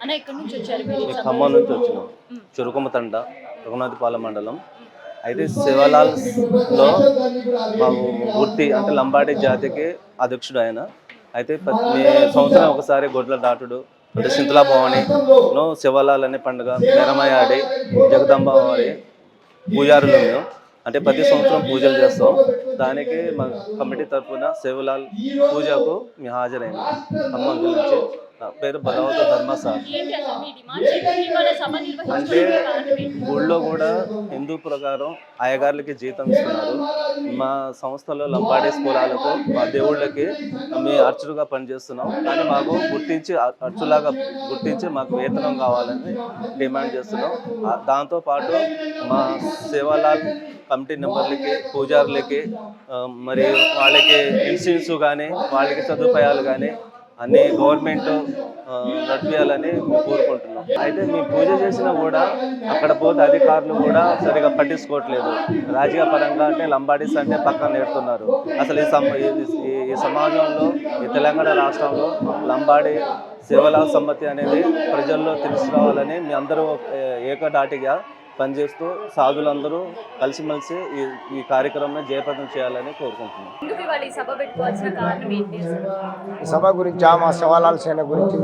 అన్న ఎక్కడి నుంచి వచ్చారు ఖమ్మం నుంచి వచ్చినాం. చురుకుమ తండ రఘునాథపాలెం మండలం. అయితే శివలాల్లో మాకు వృత్తి అంటే లంబాడి జాతికి అధ్యక్షుడు ఆయన అయితే ప్రతి మే- సంవత్సరం ఒకసారి గొడ్ల దాటుడు అంటే సింతలా భవాని నో శివలాల్ అనే పండుగ మెరమయ్య ఆడి జగదంబ ఆడి పూజారులు మేము. అంటే ప్రతి సంవత్సరం పూజలు చేస్తాం. దానికి మా కమిటీ తరఫున శివలాల్ పూజకు మేము హాజరైన. ఖమ్మం నుంచి నా పేరు భగవత ధర్మ సార్. అంటే ఊళ్ళో కూడా హిందూ ప్రకారం అయ్యగారులకి జీతం ఇస్తున్నారు. మా సంస్థలో లంబాడీ కులాలకు మా దేవుళ్ళకి మేము అర్చులుగా పనిచేస్తున్నాం. కానీ మాకు గుర్తించి అర్చులాగా గుర్తించి మాకు వేతనం కావాలని డిమాండ్ చేస్తున్నాం. దాంతోపాటు దాంతో పాటు మా సేవాలాల్ కమిటీ నెంబర్లకి పూజారులకి మరియు వాళ్ళకి ఇన్సూరెన్స్ కానీ వాళ్ళకి సదుపాయాలు కానీ అన్ని గవర్నమెంట్ నడిపించాలని మేము కోరుకుంటున్నాం. అయితే మేము పూజ చేసినా కూడా అక్కడ పోతే అధికారులు కూడా సరిగా పట్టించుకోవట్లేదు. రాజకీయ పరంగా అంటే లంబాడీస్ అంటే పక్కన నేడుతున్నారు అసలు ఈ సమ ఈ- సమాజంలో ఈ తెలంగాణ రాష్ట్రంలో లంబాడీ సేవల సమ్మతి అనేది ప్రజల్లో తెలుసుకోవాలని మీ అందరూ ఏకదాటిగా పనిచేస్తూ సాధులందరూ కలిసిమెలిసి ఈ ఈ కార్యక్రమాన్ని జయప్రదం చేయాలని కోరుకుంటున్నాం. సభ గురించి మా శివాలాల సేన గురించి?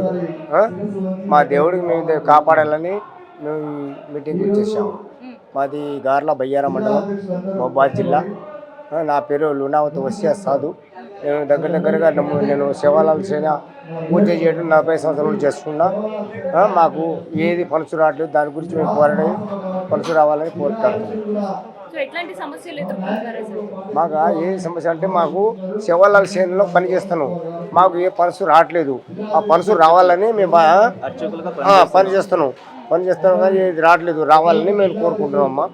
మా దేవుడికి మేము కాపాడాలని మేము ఈ మీటింగ్ వచ్చేసాము మాది గార్ల బయ్యారం మండలం మహబాద్ జిల్లా. నా పేరు లునావత్ వసియా సాధు. నేను దగ్గర దగ్గరగా నమ్ము- నేను శివాలాల సేన పూజ చేయడం నలభై సంవత్సరాలు చేస్తున్నా. మాకు ఏది పనుసు రావట్లేదు దాని గురించి మేము పోరాడి పనుసు రావాలని అసలు మాకు ఏ సమస్య అంటే మాకు శివాలాల సేనలో పని చేస్తాను మాకు ఏ పనుసు రావట్లేదు. ఆ పనుసు రావాలని మేము పని చేస్తున్నాం పని కానీ ఇది రావట్లేదు. రావాలని మేము కోరుకుంటున్నాం అమ్మా.